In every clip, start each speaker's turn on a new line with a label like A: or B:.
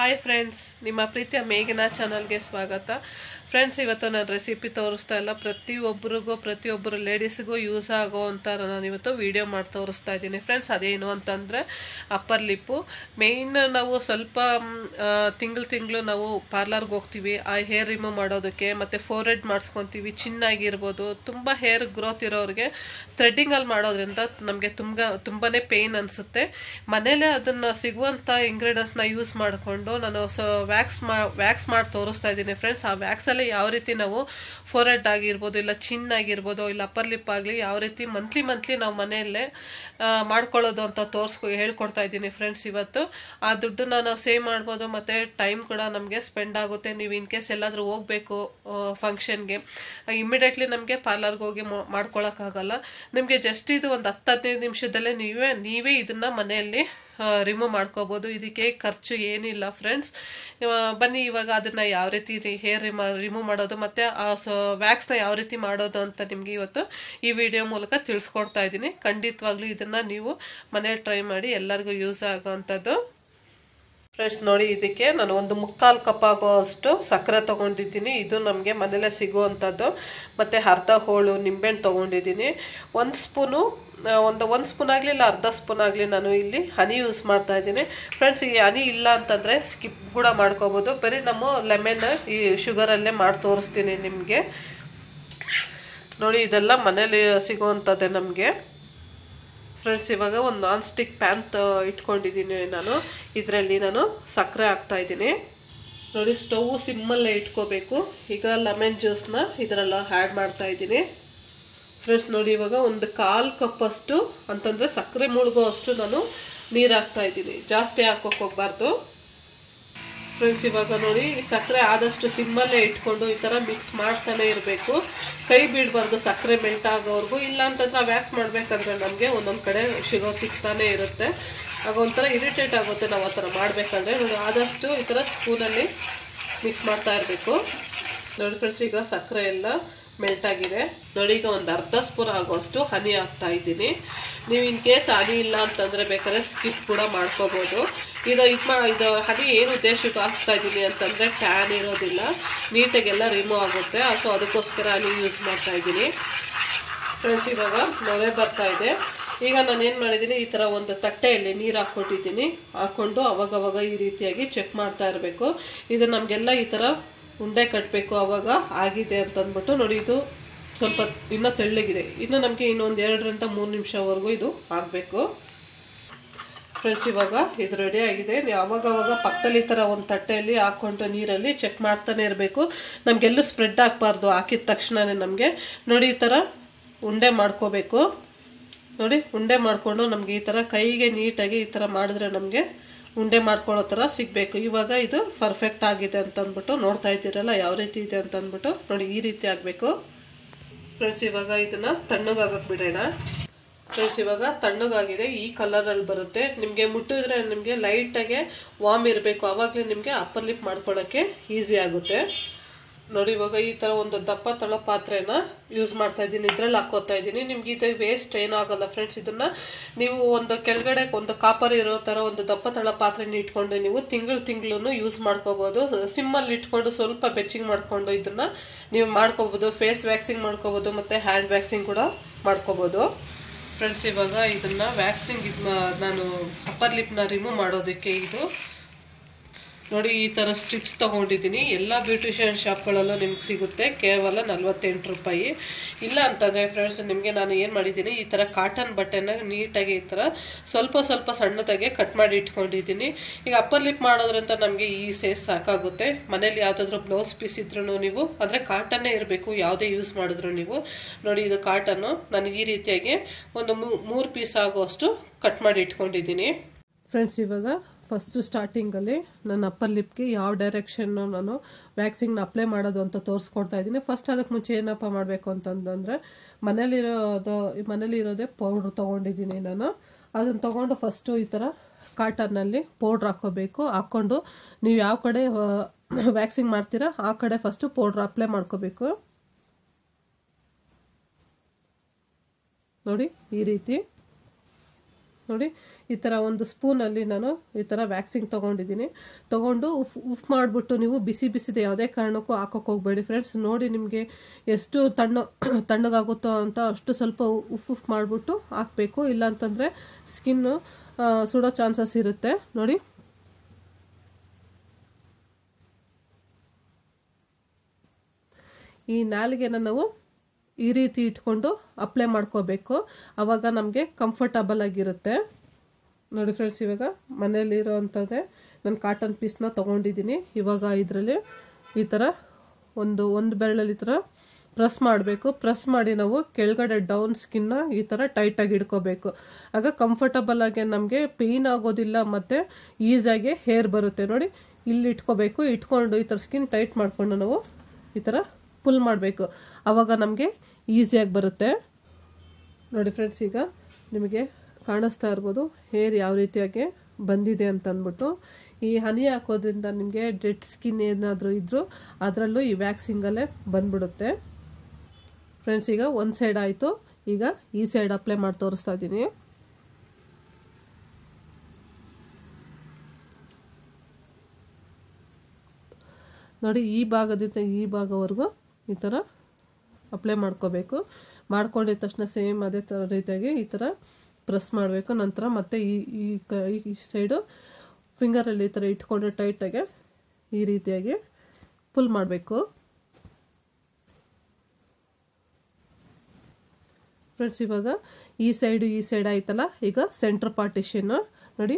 A: Hi friends ನಿಮ್ಮ ಪ್ರೀತಿಯ ಮೇಘನಾ ಚಾನಲ್ಗೆ ಸ್ವಾಗತ. ಫ್ರೆಂಡ್ಸ್ ಇವತ್ತು ನಾನು ರೆಸಿಪಿ ತೋರಿಸ್ತಾ ಇಲ್ಲ. ಪ್ರತಿಯೊಬ್ಬರಿಗೂ, ಪ್ರತಿಯೊಬ್ಬರು ಲೇಡೀಸ್ಗೂ ಯೂಸ್ ಆಗೋ ಅಂತ ನಾನು ಇವತ್ತು ವಿಡಿಯೋ ಮಾಡಿ ತೋರಿಸ್ತಾ ಇದ್ದೀನಿ. ಫ್ರೆಂಡ್ಸ್ ಅದೇನು ಅಂತಂದರೆ ಅಪ್ಪರ್ ಲಿಪ್ಪು ಮೇಯ್ನ್ ನಾವು ಸ್ವಲ್ಪ ತಿಂಗಳು ತಿಂಗಳು ನಾವು ಪಾರ್ಲರ್ಗೆ ಹೋಗ್ತೀವಿ. ಆ ಹೇರ್ ರಿಮೂವ್ ಮಾಡೋದಕ್ಕೆ ಮತ್ತು ಫೋರೆಡ್ ಮಾಡಿಸ್ಕೊತೀವಿ. ಚಿನ್ನಾಗಿರ್ಬೋದು ತುಂಬ ಹೇರ್ ಗ್ರೋತ್ ಇರೋರಿಗೆ ಥ್ರೆಡ್ಡಿಂಗಲ್ಲಿ ಮಾಡೋದ್ರಿಂದ ನಮಗೆ ತುಂಬ ತುಂಬಾ ಪೇಯ್ನ್ ಅನಿಸುತ್ತೆ. ಮನೇಲೇ ಅದನ್ನು ಸಿಗುವಂಥ ಇಂಗ್ರೀಡಿಯೆಂಟ್ಸ್ನ ಯೂಸ್ ಮಾಡಿಕೊಂಡು ನಾನು ಸೊ ವ್ಯಾಕ್ಸ್ ಮಾ ವ್ಯಾಕ್ಸ್ ಮಾಡಿ ತೋರಿಸ್ತಾ ಇದ್ದೀನಿ ಫ್ರೆಂಡ್ಸ್ ಆ ವ್ಯಾಕ್ಸಲ್ಲಿ ಯಾವ ರೀತಿ ನಾವು ಫೋರೆಡ್ ಆಗಿರ್ಬೋದು, ಇಲ್ಲ ಚಿನ್ ಆಗಿರ್ಬೋದು, ಇಲ್ಲ ಅಪ್ಪರ್ ಲಿಪ್ ಆಗಲಿ ಯಾವ ರೀತಿ ಮಂತ್ಲಿ ಮಂತ್ಲಿ ನಾವು ಮನೆಯಲ್ಲೇ ಮಾಡ್ಕೊಳ್ಳೋದು ಅಂತ ತೋರಿಸ್ಕೊ ಹೇಳ್ಕೊಡ್ತಾ ಇದ್ದೀನಿ ಫ್ರೆಂಡ್ಸ್ ಇವತ್ತು. ಆ ದುಡ್ಡನ್ನ ನಾವು ಸೇವ್ ಮಾಡ್ಬೋದು, ಮತ್ತು ಟೈಮ್ ಕೂಡ ನಮಗೆ ಸ್ಪೆಂಡ್ ಆಗುತ್ತೆ. ನೀವು ಇನ್ ಕೇಸ್ ಎಲ್ಲಾದರೂ ಹೋಗಬೇಕು ಫಂಕ್ಷನ್ಗೆ ಇಮಿಡಿಯೇಟ್ಲಿ ನಮಗೆ ಪಾರ್ಲರ್ಗೆ ಹೋಗಿ ಮಾಡ್ಕೊಳ್ಳೋಕ್ಕಾಗಲ್ಲ ನಿಮಗೆ ಜಸ್ಟ್ ಇದು ಒಂದು ಹತ್ತು ಹದಿನೈದು ನಿಮಿಷದಲ್ಲೇ ನೀವೇ ನೀವೇ ಇದನ್ನು ಮನೆಯಲ್ಲಿ ರಿಮೂವ್ ಮಾಡ್ಕೋಬೋದು. ಇದಕ್ಕೆ ಖರ್ಚು ಏನಿಲ್ಲ ಫ್ರೆಂಡ್ಸ್ ಬನ್ನಿ, ಇವಾಗ ಅದನ್ನು ಯಾವ ರೀತಿ ಹೇರ್ ರಿಮ ರಿಮೂವ್ ಮಾಡೋದು ಮತ್ತು ಆ ಸೊ ವ್ಯಾಕ್ಸ್ನ ಯಾವ ರೀತಿ ಮಾಡೋದು ಅಂತ ನಿಮಗೆ ಇವತ್ತು ಈ ವಿಡಿಯೋ ಮೂಲಕ ತಿಳಿಸ್ಕೊಡ್ತಾ ಇದ್ದೀನಿ. ಖಂಡಿತವಾಗ್ಲೂ ಇದನ್ನು ನೀವು ಮನೇಲಿ ಟ್ರೈ ಮಾಡಿ ಎಲ್ಲರಿಗೂ ಯೂಸ್ ಆಗೋವಂಥದ್ದು. ಫ್ರೆಂಡ್ಸ್ ನೋಡಿ, ಇದಕ್ಕೆ ನಾನು ಒಂದು ಮುಕ್ಕಾಲು ಕಪ್ ಆಗೋಷ್ಟು ಸಕ್ಕರೆ ತೊಗೊಂಡಿದ್ದೀನಿ. ಇದು ನಮಗೆ ಮನೇಲೆ ಸಿಗುವಂಥದ್ದು. ಮತ್ತು ಅರ್ಧ ಹೋಳು ನಿಂಬೆಹಣ್ಣು ತೊಗೊಂಡಿದ್ದೀನಿ. ಒಂದು ಸ್ಪೂನು ಒಂದು ಒಂದು ಸ್ಪೂನ್ ಆಗಲಿ ಇಲ್ಲ ಅರ್ಧ ಸ್ಪೂನ್ ಆಗಲಿ ನಾನು ಇಲ್ಲಿ ಹನಿ ಯೂಸ್ ಮಾಡ್ತಾ ಇದ್ದೀನಿ. ಫ್ರೆಂಡ್ಸ್ ಈ ಹನಿ ಇಲ್ಲ ಅಂತಂದರೆ ಸ್ಕಿಪ್ ಕೂಡ ಮಾಡ್ಕೋಬೋದು. ಬರೀ ನಮ್ಮ ಲೆಮನ್ ಈ ಶುಗರಲ್ಲೇ ಮಾಡಿ ತೋರಿಸ್ತೀನಿ ನಿಮಗೆ. ನೋಡಿ, ಇದೆಲ್ಲ ಮನೇಲಿ ಸಿಗೋವಂಥದ್ದೇ ನಮಗೆ. ಫ್ರೆಂಡ್ಸ್ ಇವಾಗ ಒಂದು ನಾನ್ ಸ್ಟಿಕ್ ಪ್ಯಾನ್ ಇಟ್ಕೊಂಡಿದ್ದೀನಿ ನಾನು. ಇದರಲ್ಲಿ ನಾನು ಸಕ್ಕರೆ ಹಾಕ್ತಾ ಇದ್ದೀನಿ. ನೋಡಿ ಸ್ಟವ್ ಸಿಮ್ಮಲ್ಲೇ ಇಟ್ಕೋಬೇಕು. ಈಗ ಲೆಮನ್ ಜ್ಯೂಸ್ನ ಇದರಲ್ಲ ಆ್ಯಡ್ ಮಾಡ್ತಾ ಇದ್ದೀನಿ. ಫ್ರೆಂಡ್ಸ್ ನೋಡಿ ಇವಾಗ ಒಂದು ಕಾಲು ಕಪ್ಪಷ್ಟು ಅಂತಂದರೆ ಸಕ್ಕರೆ ಮುಳುಗೋ ಅಷ್ಟು ನಾನು ನೀರು ಹಾಕ್ತಾ ಇದ್ದೀನಿ. ಜಾಸ್ತಿ ಹಾಕೋಕೆ ಹೋಗ್ಬಾರ್ದು. ಫ್ರೆಂಡ್ಸ್ ಇವಾಗ ನೋಡಿ, ಸಕ್ಕರೆ ಆದಷ್ಟು ಸಿಮ್ಮಲ್ಲೇ ಇಟ್ಕೊಂಡು ಈ ಥರ ಮಿಕ್ಸ್ ಮಾಡ್ತಾನೆ ಇರಬೇಕು. ಕೈ ಬಿಡಬಾರ್ದು ಸಕ್ಕರೆ ಮೆಲ್ಟ್ ಆಗೋವರೆಗೂ. ಇಲ್ಲ ಅಂತಂದ್ರೆ ವ್ಯಾಕ್ಸ್ ಮಾಡಬೇಕಂದ್ರೆ ನಮಗೆ ಒಂದೊಂದು ಕಡೆ ಶುಗರ್ ಸಿಗ್ತಾನೆ ಇರುತ್ತೆ. ಆಗ ಒಂಥರ ಇರಿಟೇಟ್ ಆಗುತ್ತೆ ನಾವು ಆ ಥರ ಮಾಡಬೇಕಂದ್ರೆ. ನೋಡಿ, ಆದಷ್ಟು ಈ ಥರ ಸ್ಪೂನಲ್ಲಿ ಮಿಕ್ಸ್ ಮಾಡ್ತಾ ಇರಬೇಕು. ನೋಡಿ ಫ್ರೆಂಡ್ಸ್ ಈಗ ಸಕ್ಕರೆ ಎಲ್ಲ ಮೆಲ್ಟ್ ಆಗಿದೆ. ನೋಡಿ ಒಂದು ಅರ್ಧ ಸ್ಪೂನ್ ಆಗುವಷ್ಟು ಹನಿ ಹಾಕ್ತಾ ಇದ್ದೀನಿ. ನೀವು ಇನ್ ಕೇಸ್ ಹನಿ ಇಲ್ಲ ಅಂತಂದರೆ ಬೇಕಾದ್ರೆ ಸ್ಕಿಪ್ ಕೂಡ ಮಾಡ್ಕೋಬೋದು. ಇದು ಇದು ಮಾ ಇದು ಹನಿ ಏನು ಉದ್ದೇಶಕ್ಕೆ ಹಾಕ್ತಾ ಇದ್ದೀನಿ ಅಂತಂದರೆ ಟ್ಯಾನ್ ಇರೋದಿಲ್ಲ. ನೀಟಾಗೆಲ್ಲ ರಿಮೂವ್ ಆಗುತ್ತೆ. ಸೊ ಅದಕ್ಕೋಸ್ಕರ ಹನಿ ಯೂಸ್ ಮಾಡ್ತಾ ಇದ್ದೀನಿ. ಫ್ರೆಂಡ್ಸ್ ಇವಾಗ ನೊರೆ ಬರ್ತಾ ಇದೆ. ಈಗ ನಾನು ಏನು ಮಾಡಿದ್ದೀನಿ? ಈ ಥರ ಒಂದು ತಟ್ಟೆಯಲ್ಲಿ ನೀರು ಹಾಕ್ಕೊಟ್ಟಿದ್ದೀನಿ. ಹಾಕ್ಕೊಂಡು ಅವಾಗವಾಗ ಈ ರೀತಿಯಾಗಿ ಚೆಕ್ ಮಾಡ್ತಾ ಇರಬೇಕು. ಇದು ನಮಗೆಲ್ಲ ಈ ಥರ ಉಂಡೆ ಕಟ್ಟಬೇಕು ಅವಾಗ ಆಗಿದೆ ಅಂತಂದ್ಬಿಟ್ಟು ನೋಡಿ ಇದು ಸ್ವಲ್ಪ ಇನ್ನೂ ತೆಳ್ಳಗಿದೆ. ಇನ್ನು ನಮಗೆ ಇನ್ನೊಂದು ಎರಡರಿಂದ ಮೂರು ನಿಮಿಷವರೆಗೂ ಇದು ಆಗಬೇಕು. ಫ್ರೆಂಡ್ಸ್ ಇವಾಗ ಇದು ರೆಡಿ ಆಗಿದೆ. ನೀವು ಅವಾಗವಾಗ ಪಕ್ಕದಲ್ಲಿ ಈ ಥರ ಒಂದು ತಟ್ಟೆಯಲ್ಲಿ ಹಾಕ್ಕೊಂಡು ನೀರಲ್ಲಿ ಚೆಕ್ ಮಾಡ್ತಾನೆ ಇರಬೇಕು. ನಮಗೆಲ್ಲೂ ಸ್ಪ್ರೆಡ್ ಆಗಬಾರ್ದು. ಹಾಕಿದ ತಕ್ಷಣವೇ ನಮಗೆ ನೋಡಿ ಈ ಥರ ಉಂಡೆ ಮಾಡ್ಕೋಬೇಕು. ನೋಡಿ ಉಂಡೆ ಮಾಡಿಕೊಂಡು ನಮಗೆ ಈ ಥರ ಕೈಗೆ ನೀಟಾಗಿ ಈ ಥರ ಮಾಡಿದ್ರೆ ನಮಗೆ ಉಂಡೆ ಮಾಡ್ಕೊಳ್ಳೋ ಥರ ಸಿಗಬೇಕು. ಇವಾಗ ಇದು ಪರ್ಫೆಕ್ಟ್ ಆಗಿದೆ ಅಂತಂದ್ಬಿಟ್ಟು ನೋಡ್ತಾ ಇದ್ದೀರಲ್ಲ, ಯಾವ ರೀತಿ ಇದೆ ಅಂತಂದ್ಬಿಟ್ಟು ನೋಡಿ, ಈ ರೀತಿ ಆಗಬೇಕು. ಫ್ರೆಂಡ್ಸ್ ಇವಾಗ ಇದನ್ನು ತಣ್ಣಗಾಗಕ್ಕೆ ಬಿಡೋಣ. ಫ್ರೆಂಡ್ಸ್ ಇವಾಗ ತಣ್ಣಗಾಗಿದೆ, ಈ ಕಲರಲ್ಲಿ ಬರುತ್ತೆ. ನಿಮಗೆ ಮುಟ್ಟಿದ್ರೆ ನಿಮಗೆ ಲೈಟಾಗೆ ವಾಮ್ ಇರಬೇಕು. ಆವಾಗಲೇ ನಿಮಗೆ ಅಪ್ಪರ್ ಲಿಪ್ ಮಾಡ್ಕೊಳ್ಳೋಕ್ಕೆ ಈಸಿ ಆಗುತ್ತೆ. ನೋಡಿ, ಇವಾಗ ಈ ಥರ ಒಂದು ದಪ್ಪ ತಳ ಪಾತ್ರೆನ ಯೂಸ್ ಮಾಡ್ತಾ ಇದ್ದೀನಿ. ಇದ್ರಲ್ಲಿ ಹಾಕೋತಾ ಇದ್ದೀನಿ. ನಿಮ್ಗೆ ಇದು ವೇಸ್ಟ್ ಏನಾಗಲ್ಲ ಫ್ರೆಂಡ್ಸ್ ಇದನ್ನು ನೀವು ಒಂದು ಕೆಳಗಡೆ ಒಂದು ಕಾಪರ್ ಇರೋ ಥರ ಒಂದು ದಪ್ಪ ತಳ ಪಾತ್ರೆನ ಇಟ್ಕೊಂಡು ನೀವು ತಿಂಗಳು ತಿಂಗಳು ಯೂಸ್ ಮಾಡ್ಕೋಬೋದು. ಸಿಮ್ಮಲ್ಲಿ ಇಟ್ಕೊಂಡು ಸ್ವಲ್ಪ ಬೆಚ್ಚಿಂಗ್ ಮಾಡಿಕೊಂಡು ಇದನ್ನು ನೀವು ಮಾಡ್ಕೋಬೋದು. ಫೇಸ್ ವ್ಯಾಕ್ಸಿಂಗ್ ಮಾಡ್ಕೋಬೋದು ಮತ್ತು ಹ್ಯಾಂಡ್ ವ್ಯಾಕ್ಸಿಂಗ್ ಕೂಡ ಮಾಡ್ಕೋಬೋದು. ಫ್ರೆಂಡ್ಸ್ ಇವಾಗ ಇದನ್ನು ವ್ಯಾಕ್ಸಿಂಗ್ ಇದು ನಾನು ಅಪ್ಪರ್ ಲಿಪ್ನ ರಿಮೂವ್ ಮಾಡೋದಕ್ಕೆ ಇದು ನೋಡಿ, ಈ ಥರ ಸ್ಟ್ರಿಪ್ಸ್ ತೊಗೊಂಡಿದ್ದೀನಿ. ಎಲ್ಲ ಬ್ಯೂಟಿಷಿಯನ್ ಶಾಪ್ಗಳಲ್ಲೂ ನಿಮ್ಗೆ ಸಿಗುತ್ತೆ. ಕೇವಲ ನಲ್ವತ್ತೆಂಟು ರೂಪಾಯಿ. ಇಲ್ಲ ಅಂತಂದರೆ ಫ್ರೆಂಡ್ಸ್ ನಿಮಗೆ ನಾನು ಏನು ಮಾಡಿದ್ದೀನಿ, ಈ ಥರ ಕಾಟನ್ ಬಟ್ಟೆನ ನೀಟಾಗಿ ಈ ಥರ ಸ್ವಲ್ಪ ಸ್ವಲ್ಪ ಸಣ್ಣದಾಗೆ ಕಟ್ ಮಾಡಿ ಇಟ್ಕೊಂಡಿದ್ದೀನಿ. ಈಗ ಅಪ್ಪರ್ ಲಿಪ್ ಮಾಡೋದ್ರಿಂದ ನಮಗೆ ಈ ಸೇಸ್ ಸಾಕಾಗುತ್ತೆ. ಮನೇಲಿ ಯಾವುದಾದ್ರೂ ಬ್ಲೌಸ್ ಪೀಸ್ ಇದ್ರೂ ನೀವು, ಅಂದರೆ ಕಾಟನ್ನೇ ಇರಬೇಕು, ಯಾವುದೇ ಯೂಸ್ ಮಾಡಿದ್ರು ನೀವು. ನೋಡಿ, ಇದು ಕಾಟನ್ನು ನನಗೆ ಈ ರೀತಿಯಾಗಿ ಒಂದು ಮೂರು ಪೀಸ್ ಆಗುವಷ್ಟು ಕಟ್ ಮಾಡಿ ಇಟ್ಕೊಂಡಿದ್ದೀನಿ. ಫ್ರೆಂಡ್ಸ್ ಇವಾಗ ಫಸ್ಟು ಸ್ಟಾರ್ಟಿಂಗಲ್ಲಿ ನನ್ನ ಅಪ್ಪರ್ ಲಿಪ್ಗೆ ಯಾವ ಡೈರೆಕ್ಷನ್ನು ನಾನು ವ್ಯಾಕ್ಸಿಂಗ್ನ ಅಪ್ಲೈ ಮಾಡೋದು ಅಂತ ತೋರಿಸ್ಕೊಡ್ತಾ ಇದ್ದೀನಿ. ಫಸ್ಟ್ ಅದಕ್ಕೆ ಮುಂಚೆ ಏನಪ್ಪ ಮಾಡಬೇಕು ಅಂತಂದರೆ ಮನೇಲಿರೋದು, ಮನೇಲಿರೋದೇ ಪೌಡ್ರ್ ತೊಗೊಂಡಿದ್ದೀನಿ ನಾನು. ಅದನ್ನು ತೊಗೊಂಡು ಫಸ್ಟು ಈ ಥರ ಕಾಟನ್ನಲ್ಲಿ ಪೌಡ್ರ್ ಹಾಕ್ಕೋಬೇಕು. ಹಾಕ್ಕೊಂಡು ನೀವು ಯಾವ ಕಡೆ ವ್ಯಾಕ್ಸಿಂಗ್ ಮಾಡ್ತೀರಾ, ಆ ಕಡೆ ಫಸ್ಟು ಪೌಡ್ರ್ ಅಪ್ಲೈ ಮಾಡ್ಕೋಬೇಕು. ನೋಡಿ, ಈ ರೀತಿ. ನೋಡಿ, ಈ ಥರ ಒಂದು ಸ್ಪೂನಲ್ಲಿ ನಾನು ಈ ಥರ ವ್ಯಾಕ್ಸಿಂಗ್ ತೊಗೊಂಡಿದ್ದೀನಿ. ತೊಗೊಂಡು ಉಫ್ ಉಫ್ ಮಾಡಿಬಿಟ್ಟು ನೀವು ಬಿಸಿ ಬಿಸಿದ ಯಾವುದೇ ಕಾರಣಕ್ಕೂ ಹಾಕೋಕೆ ಹೋಗಬೇಡಿ ಫ್ರೆಂಡ್ಸ್ ನೋಡಿ ನಿಮಗೆ ಎಷ್ಟು ತಣ್ಣು, ತಣ್ಣಗಾಗುತ್ತೋ ಅಂತ ಅಷ್ಟು ಸ್ವಲ್ಪ ಉಫ್ ಉಫ್ ಮಾಡಿಬಿಟ್ಟು ಹಾಕಬೇಕು. ಇಲ್ಲಾಂತಂದರೆ ಸ್ಕಿನ್ನು ಸುಡೋ ಚಾನ್ಸಸ್ ಇರುತ್ತೆ. ನೋಡಿ. ಈ ನಾಲಿಗೆನ ನಾವು ಈ ರೀತಿ ಇಟ್ಕೊಂಡು ಅಪ್ಲೈ ಮಾಡ್ಕೋಬೇಕು. ಆವಾಗ ನಮಗೆ ಕಂಫರ್ಟಬಲ್ ಆಗಿರುತ್ತೆ. ನೋಡಿ ಫ್ರೆಂಡ್ಸ್ ಇವಾಗ ಮನೇಲಿರೋ ಅಂಥದ್ದೇ ನಾನು ಕಾಟನ್ ಪೀಸ್ನ ತೊಗೊಂಡಿದ್ದೀನಿ. ಇವಾಗ ಇದರಲ್ಲಿ ಈ ಥರ ಒಂದು ಒಂದು ಬೆರಳಲ್ಲಿ ಈ ಥರ ಪ್ರೆಸ್ ಮಾಡಬೇಕು. ಪ್ರೆಸ್ ಮಾಡಿ ನಾವು ಕೆಳಗಡೆ ಡೌನ್ ಸ್ಕಿನ್ನ ಈ ಥರ ಟೈಟಾಗಿ ಇಡ್ಕೋಬೇಕು ಆಗ ಕಂಫರ್ಟಬಲ್ ಆಗಿ ನಮಗೆ ಪೇಯ್ನ್ ಆಗೋದಿಲ್ಲ ಮತ್ತು ಈಸಿಯಾಗಿ ಹೇರ್ ಬರುತ್ತೆ. ನೋಡಿ, ಇಲ್ಲಿ ಇಟ್ಕೋಬೇಕು. ಇಟ್ಕೊಂಡು ಈ ಥರ ಸ್ಕಿನ್ ಟೈಟ್ ಮಾಡಿಕೊಂಡು ನಾವು ಈ ಥರ ಪುಲ್ ಮಾಡಬೇಕು. ಆವಾಗ ನಮಗೆ ಈಸಿಯಾಗಿ ಬರುತ್ತೆ. ನೋಡಿ ಫ್ರೆಂಡ್ಸ್ ಈಗ ನಿಮಗೆ ಕಾಣಿಸ್ತಾ ಇರ್ಬೋದು ಹೇರ್ ಯಾವ ರೀತಿಯಾಗಿ ಬಂದಿದೆ ಅಂತ ಅಂದ್ಬಿಟ್ಟು ಈ ಹನಿ ಹಾಕೋದ್ರಿಂದ ನಿಮಗೆ ಡೆಡ್ ಸ್ಕಿನ್ ಏನಾದರೂ ಇದ್ದರೂ ಅದರಲ್ಲೂ ಈ ವ್ಯಾಕ್ಸಿಂಗಲ್ಲೇ ಬಂದ್ಬಿಡುತ್ತೆ. ಫ್ರೆಂಡ್ಸ್ ಈಗ ಒಂದು ಸೈಡ್ ಆಯಿತು. ಈಗ ಈ ಸೈಡ್ ಅಪ್ಲೈ ಮಾಡಿ ತೋರಿಸ್ತಾ ಇದ್ದೀನಿ. ನೋಡಿ ಈ ಭಾಗದಿಂದ ಈ ಭಾಗವರೆಗೂ ಈ ಥರ ಅಪ್ಲೈ ಮಾಡ್ಕೋಬೇಕು. ಮಾಡ್ಕೊಂಡಿದ ತಕ್ಷಣ ಸೇಮ್ ಅದೇ ಥರ ರೀತಿಯಾಗಿ ಈ ಥರ ಪ್ರೆಸ್ ಮಾಡಬೇಕು. ನಂತರ ಮತ್ತೆ ಈ ಈ ಸೈಡು ಫಿಂಗರಲ್ಲಿ ಈ ಥರ ಇಟ್ಕೊಂಡು ಟೈಟಾಗಿ ಈ ರೀತಿಯಾಗಿ ಪುಲ್ ಮಾಡಬೇಕು. ಫ್ರೆಂಡ್ಸ್ ಇವಾಗ ಈ ಸೈಡು ಈ ಸೈಡ್ ಆಯ್ತಲ್ಲ? ಈಗ ಸೆಂಟ್ರ್ ಪಾರ್ಟಿಷನ್ನು ನೋಡಿ.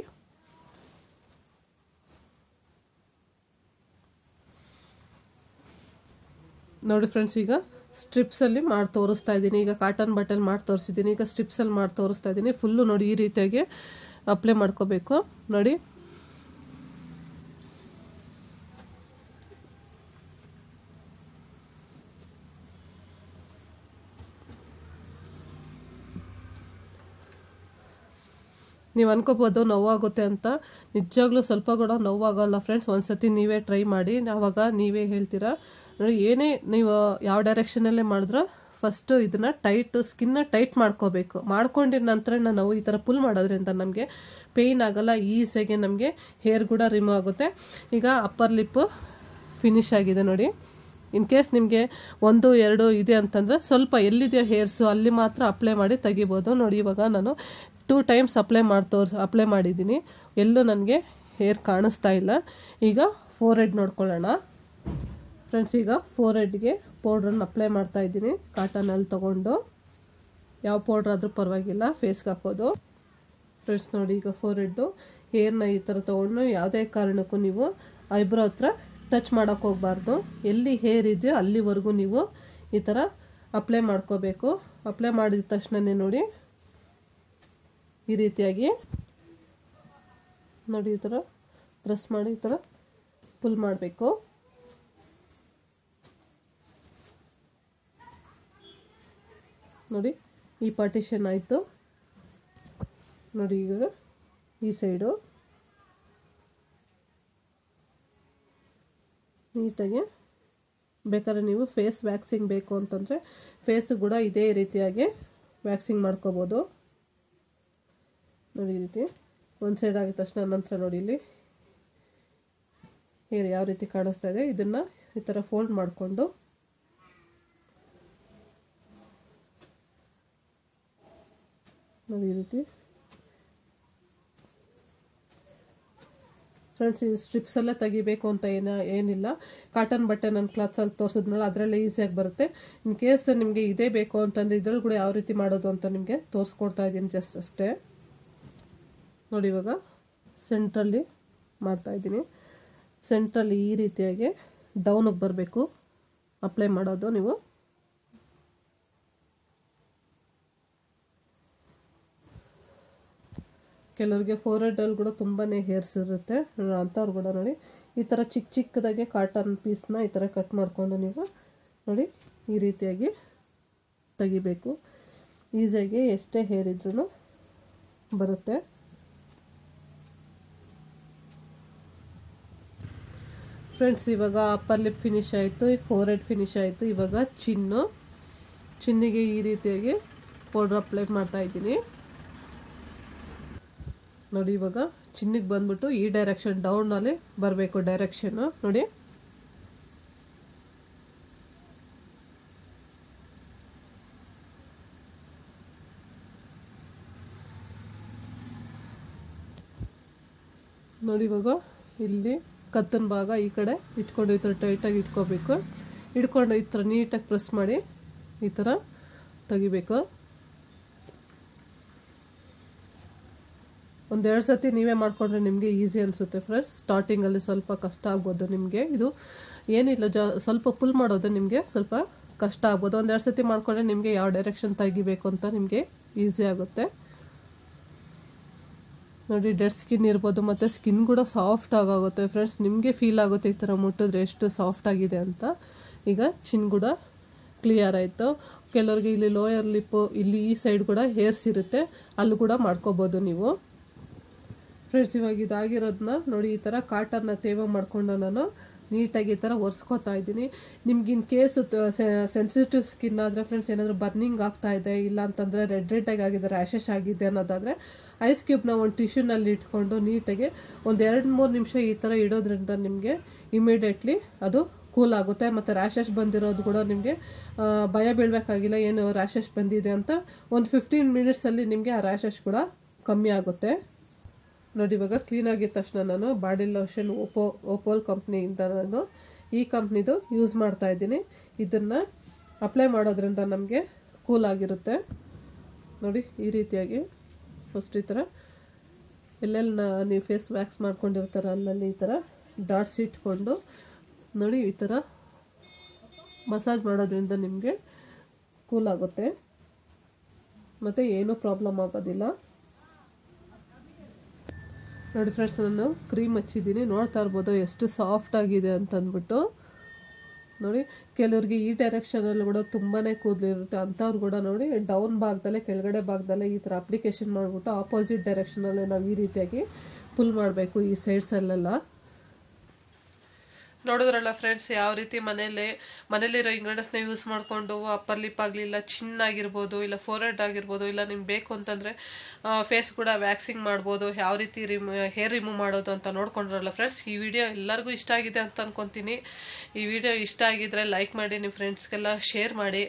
A: ನೋಡಿ ಫ್ರೆಂಡ್ಸ್ ಈಗ ಸ್ಟ್ರಿಪ್ಸಲ್ಲಿ ಮಾಡಿ ತೋರಿಸ್ತಾ ಇದ್ದೀನಿ. ಈಗ ಕಾಟನ್ ಬಟ್ಟೆಲಿ ಮಾಡಿ ತೋರಿಸಿದ್ದೀನಿ. ಈಗ ಸ್ಟ್ರಿಪ್ಸಲ್ಲಿ ಮಾಡಿ ತೋರಿಸ್ತಾ ಇದ್ದೀನಿ. ಫುಲ್ಲು ನೋಡಿ ಈ ರೀತಿಯಾಗಿ ಅಪ್ಲೈ ಮಾಡ್ಕೋಬೇಕು. ನೋಡಿ. ನೀವು ಅನ್ಕೋಬೋದು ನೋವಾಗುತ್ತೆ ಅಂತ. ನಿಜವಾಗ್ಲೂ ಸ್ವಲ್ಪ ಕೂಡ ನೋವಾಗಲ್ಲ ಫ್ರೆಂಡ್ಸ್ ಒಂದ್ಸತಿ ನೀವೇ ಟ್ರೈ ಮಾಡಿ. ಆವಾಗ ನೀವೇ ಹೇಳ್ತೀರಾ? ಏನೇ ನೀವು ಯಾವ ಡೈರೆಕ್ಷನಲ್ಲೇ ಮಾಡಿದ್ರೂ ಫಸ್ಟು ಇದನ್ನು ಟೈಟ್ ಸ್ಕಿನ್ನ ಟೈಟ್ ಮಾಡ್ಕೋಬೇಕು. ಮಾಡ್ಕೊಂಡಿದ ನಂತರ ನಾವು ಈ ಥರ ಪುಲ್ ಮಾಡೋದ್ರಿಂದ ನಮಗೆ ಪೇಯ್ನ್ ಆಗಲ್ಲ ಈಸಿಯಾಗಿ ನಮಗೆ ಹೇರ್ ಕೂಡ ರಿಮೂವ್ ಆಗುತ್ತೆ. ಈಗ ಅಪ್ಪರ್ ಲಿಪ್ಪು ಫಿನಿಶ್ ಆಗಿದೆ ನೋಡಿ. ಇನ್ ಕೇಸ್ ನಿಮಗೆ ಒಂದು, ಎರಡು ಇದೆ ಅಂತಂದರೆ ಸ್ವಲ್ಪ ಎಲ್ಲಿದೆಯೋ ಹೇರ್ಸು ಅಲ್ಲಿ ಮಾತ್ರ ಅಪ್ಲೈ ಮಾಡಿ ತೆಗಿಬೋದು. ನೋಡಿ, ಇವಾಗ ನಾನು ಟೂ ಟೈಮ್ಸ್ ಅಪ್ಲೈ ಮಾಡಿ ಅಪ್ಲೈ ಮಾಡಿದ್ದೀನಿ. ಎಲ್ಲೂ ನನಗೆ ಹೇರ್ ಕಾಣಿಸ್ತಾ ಇಲ್ಲ. ಈಗ ಫೋರ್ ಹೆಡ್ ನೋಡ್ಕೊಳ್ಳೋಣ. ಫ್ರೆಂಡ್ಸ್ ಈಗ ಫೋರ್ ಹೆಡ್ಗೆ ಪೌಡ್ರನ್ನ ಅಪ್ಲೈ ಮಾಡ್ತಾ ಇದ್ದೀನಿ. ಕಾಟನಲ್ಲಿ ತೊಗೊಂಡು. ಯಾವ ಪೌಡ್ರ್ ಆದರೂ ಪರವಾಗಿಲ್ಲ. ಫೇಸ್ಗೆ ಹಾಕೋದು. ಫ್ರೆಂಡ್ಸ್ ನೋಡಿ ಈಗ ಫೋರ್ ಹೆಡ್ಡು ಹೇರ್ನ ಈ ಥರ ತೊಗೊಂಡು ಯಾವುದೇ ಕಾರಣಕ್ಕೂ ನೀವು ಐಬ್ರೋ ಹತ್ರ ಟಚ್ ಮಾಡೋಕ್ಕೆ ಹೋಗಬಾರ್ದು. ಎಲ್ಲಿ ಹೇರ್ ಇದೆಯೋ ಅಲ್ಲಿವರೆಗೂ ನೀವು ಈ ಥರ ಅಪ್ಲೈ ಮಾಡ್ಕೋಬೇಕು. ಅಪ್ಲೈ ಮಾಡಿದ ತಕ್ಷಣನೇ ನೋಡಿ. ಈ ರೀತಿಯಾಗಿ. ನೋಡಿ ಈ ಥರ ಪ್ರೆಸ್ ಮಾಡಿ ಈ ಥರ ಪುಲ್ ಮಾಡಬೇಕು. ನೋಡಿ, ಈ ಪಾರ್ಟಿಷನ್ ಆಯಿತು. ನೋಡಿ ಈಗ, ಈ ಸೈಡು ನೀಟಾಗಿ. ಬೇಕಾದ್ರೆ ನೀವು ಫೇಸ್ ವ್ಯಾಕ್ಸಿಂಗ್ ಬೇಕು ಅಂತಂದರೆ ಫೇಸು ಕೂಡ ಇದೇ ರೀತಿಯಾಗಿ ವ್ಯಾಕ್ಸಿಂಗ್ ಮಾಡ್ಕೋಬೋದು. ನೋಡಿ ಈ ರೀತಿ. ಒಂದು ಸೈಡ್ ಆಗಿದ ತಕ್ಷಣ ನಂತರ ನೋಡಿ ಇಲ್ಲಿ. ಹೇರ್ ಯಾವ ರೀತಿ ಕಾಣಿಸ್ತಾ ಇದೆ. ಇದನ್ನು ಈ ಥರ ಫೋಲ್ಡ್ ಮಾಡಿಕೊಂಡು ನೋಡಿ ಈ ರೀತಿ. ಫ್ರೆಂಡ್ಸ್ ಈ ಸ್ಟ್ರಿಪ್ಸಲ್ಲೇ ತೆಗಿಬೇಕು ಅಂತ ಏನ ಏನಿಲ್ಲ. ಕಾಟನ್ ಬಟ್ಟೆ ನನ್ನ ಕ್ಲಾತ್ಸಲ್ಲಿ ತೋರಿಸಿದ್ನಲ್ಲ, ಅದರಲ್ಲೇ ಈಸಿಯಾಗಿ ಬರುತ್ತೆ. ಇನ್ ಕೇಸ್ ನಿಮಗೆ ಇದೇ ಬೇಕು ಅಂತಂದರೆ ಇದ್ರಲ್ಲಿ ಕೂಡ ಯಾವ ರೀತಿ ಮಾಡೋದು ಅಂತ ನಿಮಗೆ ತೋರಿಸ್ಕೊಡ್ತಾ ಇದ್ದೀನಿ ಜಸ್ಟ್ ಅಷ್ಟೇ. ನೋಡಿ ಇವಾಗ ಸೆಂಟ್ರಲ್ಲಿ ಮಾಡ್ತಾ ಇದ್ದೀನಿ. ಸೆಂಟ್ರಲ್ಲಿ ಈ ರೀತಿಯಾಗಿ ಡೌನಿಗೆ ಬರಬೇಕು. ಅಪ್ಲೈ ಮಾಡೋದು ನೀವು. ಕೆಲವ್ರಿಗೆ ಫೋರ್ ಹೆಡಲ್ಲಿ ಕೂಡ ತುಂಬಾ ಹೇರ್ಸ್ ಇರುತ್ತೆ. ಅಂಥವ್ರು ಕೂಡ ನೋಡಿ. ಈ ಥರ ಚಿಕ್ಕ ಚಿಕ್ಕದಾಗೆ ಕಾಟನ್ ಪೀಸ್ನ ಈ ಥರ ಕಟ್ ಮಾಡಿಕೊಂಡು ನೀವು ನೋಡಿ ಈ ರೀತಿಯಾಗಿ ತೆಗಿಬೇಕು. ಈಸಿಯಾಗಿ ಎಷ್ಟೇ ಹೇರ್ ಇದ್ರೂ ಬರುತ್ತೆ. ಫ್ರೆಂಡ್ಸ್ ಇವಾಗ ಅಪ್ಪರ್ ಲಿಪ್ ಫಿನಿಶ್ ಆಯಿತು ಈಗ ಫೋರ್ ಹೆಡ್ ಫಿನಿಶ್ ಆಯಿತು, ಇವಾಗ ಚಿನ್ನು ಚಿನ್ನಿಗೆ ಈ ರೀತಿಯಾಗಿ ಪೌಡ್ರ್ ಅಪ್ಲೈ ಮಾಡ್ತಾ ಇದ್ದೀನಿ. ನೋಡಿ ಇವಾಗ ಚಿನ್ನಿಗೆ ಬಂದ್ಬಿಟ್ಟು ಈ ಡೈರೆಕ್ಷನ್ ಡೌನಲ್ಲಿ ಬರಬೇಕು ಡೈರೆಕ್ಷನ್ನು ನೋಡಿ. ನೋಡಿ ಇವಾಗ ಇಲ್ಲಿ ಕತ್ತನ ಭಾಗ ಈ ಕಡೆ ಇಟ್ಕೊಂಡು ಈ ಥರ ಟೈಟಾಗಿ ಇಟ್ಕೋಬೇಕು. ಇಟ್ಕೊಂಡು ಈ ಥರ ನೀಟಾಗಿ ಪ್ರೆಸ್ ಮಾಡಿ ಈ ಥರ ತೆಗಿಬೇಕು. ಒಂದೆರಡು ಸತಿ ನೀವೇ ಮಾಡಿಕೊಂಡ್ರೆ ನಿಮಗೆ ಈಸಿ ಅನಿಸುತ್ತೆ ಫ್ರೆಂಡ್ಸ್ ಸ್ಟಾರ್ಟಿಂಗಲ್ಲಿ ಸ್ವಲ್ಪ ಕಷ್ಟ ಆಗ್ಬೋದು ನಿಮಗೆ. ಇದು ಏನಿಲ್ಲ, ಜ, ಸ್ವಲ್ಪ ಪುಲ್ ಮಾಡೋದು ನಿಮಗೆ ಸ್ವಲ್ಪ ಕಷ್ಟ ಆಗ್ಬೋದು. ಒಂದೆರಡು ಸತಿ ಮಾಡಿಕೊಂಡ್ರೆ ನಿಮಗೆ ಯಾವ ಡೈರೆಕ್ಷನ್ ತೆಗಿಬೇಕು ಅಂತ ನಿಮಗೆ ಈಸಿ ಆಗುತ್ತೆ. ನೋಡಿ ಡೆಡ್ ಸ್ಕಿನ್ ಇರ್ಬೋದು, ಮತ್ತು ಸ್ಕಿನ್ ಕೂಡ ಸಾಫ್ಟ್ ಆಗುತ್ತೆ ಫ್ರೆಂಡ್ಸ್ ನಿಮಗೆ ಫೀಲ್ ಆಗುತ್ತೆ ಈ ಥರ ಮುಟ್ಟಿದ್ರೆ ಎಷ್ಟು ಸಾಫ್ಟ್ ಆಗಿದೆ ಅಂತ. ಈಗ ಚಿನ್ ಕೂಡ ಕ್ಲಿಯರ್ ಆಯಿತು. ಕೆಲವರಿಗೆ ಇಲ್ಲಿ ಲೋಯರ್ ಲಿಪ್ಪು ಇಲ್ಲಿ ಈ ಸೈಡ್ ಕೂಡ ಹೇರ್ಸ್ ಇರುತ್ತೆ. ಅಲ್ಲೂ ಕೂಡ ಮಾಡ್ಕೋಬೋದು ನೀವು. ಫ್ರೆಂಡ್ಸ್ ಇವಾಗ ಇದಾಗಿರೋದನ್ನ ನೋಡಿ, ಈ ಥರ ಕಾಟನ್ನ ತೇವ ಮಾಡಿಕೊಂಡು ನಾನು ನೀಟಾಗಿ ಈ ಥರ ಒರೆಸ್ಕೊತಾ ಇದ್ದೀನಿ. ನಿಮ್ಗೆ ಇನ್ ಕೇಸ್ ಸೆನ್ಸಿಟಿವ್ ಸ್ಕಿನ್ ಆದರೆ ಫ್ರೆಂಡ್ಸ್ ಏನಾದರೂ ಬರ್ನಿಂಗ್ ಆಗ್ತಾ ಇದೆ, ಇಲ್ಲ ಅಂತಂದರೆ ರೆಡ್ ರೆಡ್ಡಾಗಿ ಆಗಿದೆ ರ್ಯಾಷಸ್ ಆಗಿದೆ ಅನ್ನೋದಾದರೆ ಐಸ್ ಕ್ಯೂಬ್ನ ಒಂದು ಟಿಶ್ಯೂನಲ್ಲಿ ಇಟ್ಕೊಂಡು ನೀಟಾಗಿ ಒಂದು ಎರಡು, ಮೂರು ನಿಮಿಷ ಈ ಥರ ಇಡೋದ್ರಿಂದ ನಿಮಗೆ ಇಮಿಡಿಯೇಟ್ಲಿ ಅದು ಕೂಲ್ ಆಗುತ್ತೆ. ಮತ್ತು ರ್ಯಾಷಸ್ ಬಂದಿರೋದು ಕೂಡ ನಿಮಗೆ ಭಯ ಬೀಳಬೇಕಾಗಿಲ್ಲ, ಏನು ರ್ಯಾಶಸ್ ಬಂದಿದೆ ಅಂತ ಒಂದು ಫಿಫ್ಟೀನ್ ಮಿನಿಟ್ಸಲ್ಲಿ ನಿಮಗೆ ಆ ರ್ಯಾಷಸ್ ಕೂಡ ಕಮ್ಮಿ ಆಗುತ್ತೆ. ನೋಡಿ, ಇವಾಗ ಕ್ಲೀನ್ ತಕ್ಷಣ ನಾನು ಬಾಡಿ ಲೋಷನ್ ಓಪೋ ಓಪೋಲ್ ಕಂಪ್ನಿಯಿಂದ ನಾನು ಈ ಕಂಪ್ನಿದು ಯೂಸ್ ಮಾಡ್ತಾ ಇದ್ದೀನಿ. ಇದನ್ನು ಅಪ್ಲೈ ಮಾಡೋದ್ರಿಂದ ನಮಗೆ ಕೂಲ್ ಆಗಿರುತ್ತೆ. ನೋಡಿ, ಈ ರೀತಿಯಾಗಿ ಫಸ್ಟ್ ಈ ಥರ ಎಲ್ಲೆಲ್ಲಿ ನೀವು ಫೇಸ್ ವ್ಯಾಕ್ಸ್ ಮಾಡ್ಕೊಂಡಿರ್ತಾರ, ಅಲ್ಲಲ್ಲಿ ಈ ಥರ ಡಾಟ್ಸ್ ಇಟ್ಕೊಂಡು ನೋಡಿ, ಈ ಥರ ಮಸಾಜ್ ಮಾಡೋದ್ರಿಂದ ನಿಮಗೆ ಕೂಲ್ ಆಗುತ್ತೆ. ಮತ್ತು ಏನೂ ಪ್ರಾಬ್ಲಮ್ ಆಗೋದಿಲ್ಲ. ನೋಡಿ ಫ್ರೆಂಡ್ಸ್ ನಾನು ಕ್ರೀಮ್ ಹಚ್ಚಿದ್ದೀನಿ. ನೋಡ್ತಾ ಇರ್ಬೋದು ಎಷ್ಟು ಸಾಫ್ಟ್ ಆಗಿದೆ ಅಂತ ನೋಡಿ, ಕೆಲವ್ರಿಗೆ ಈ ಡೈರೆಕ್ಷನಲ್ಲಿ ಕೂಡ ತುಂಬಾ ಕೂದಲಿರುತ್ತೆ ಅಂಥವ್ರು ಕೂಡ ನೋಡಿ ಡೌನ್ ಭಾಗದಲ್ಲೇ, ಕೆಳಗಡೆ ಭಾಗದಲ್ಲೇ ಈ ಥರ ಅಪ್ಲಿಕೇಶನ್ ಮಾಡಿಬಿಟ್ಟು ಆಪೋಸಿಟ್ ಡೈರೆಕ್ಷನಲ್ಲೇ ನಾವು ಈ ರೀತಿಯಾಗಿ ಪುಲ್ ಮಾಡಬೇಕು ಈ ಸೈಡ್ಸಲ್ಲೆಲ್ಲ ನೋಡಿದ್ರಲ್ಲ ಫ್ರೆಂಡ್ಸ್ ಯಾವ ರೀತಿ ಮನೇಲಿ ಮನೇಲಿರೋ ಇಂಗ್ರೀಡಿಯೆಂಟ್ಸ್ನ ಯೂಸ್ ಮಾಡಿಕೊಂಡು ಅಪ್ಪರ್ ಲಿಪ್ ಆಗಲಿ ಇಲ್ಲ ಚಿನ್ ಆಗಿರ್ಬೋದು, ಇಲ್ಲ ಫೋರೆಡ್ ಆಗಿರ್ಬೋದು, ಇಲ್ಲ ನಿಮ್ಗೆ ಬೇಕು ಅಂತಂದರೆ ಫೇಸ್ ಕೂಡ ವ್ಯಾಕ್ಸಿಂಗ್ ಮಾಡ್ಬೋದು, ಯಾವ ರೀತಿ ರಿಮೂ ಹೇರ್ ರಿಮೂವ್ ಮಾಡೋದು ಅಂತ ನೋಡ್ಕೊಂಡ್ರಲ್ಲ ಫ್ರೆಂಡ್ಸ್ ಈ ವಿಡಿಯೋ ಎಲ್ಲರಿಗೂ ಇಷ್ಟ ಆಗಿದೆ ಅಂತ ಅಂದ್ಕೊತೀನಿ ಈ ವಿಡಿಯೋ ಇಷ್ಟ ಆಗಿದ್ರೆ ಲೈಕ್ ಮಾಡಿ ನಿಮ್ಮ ಫ್ರೆಂಡ್ಸ್ಗೆಲ್ಲ ಶೇರ್ ಮಾಡಿ.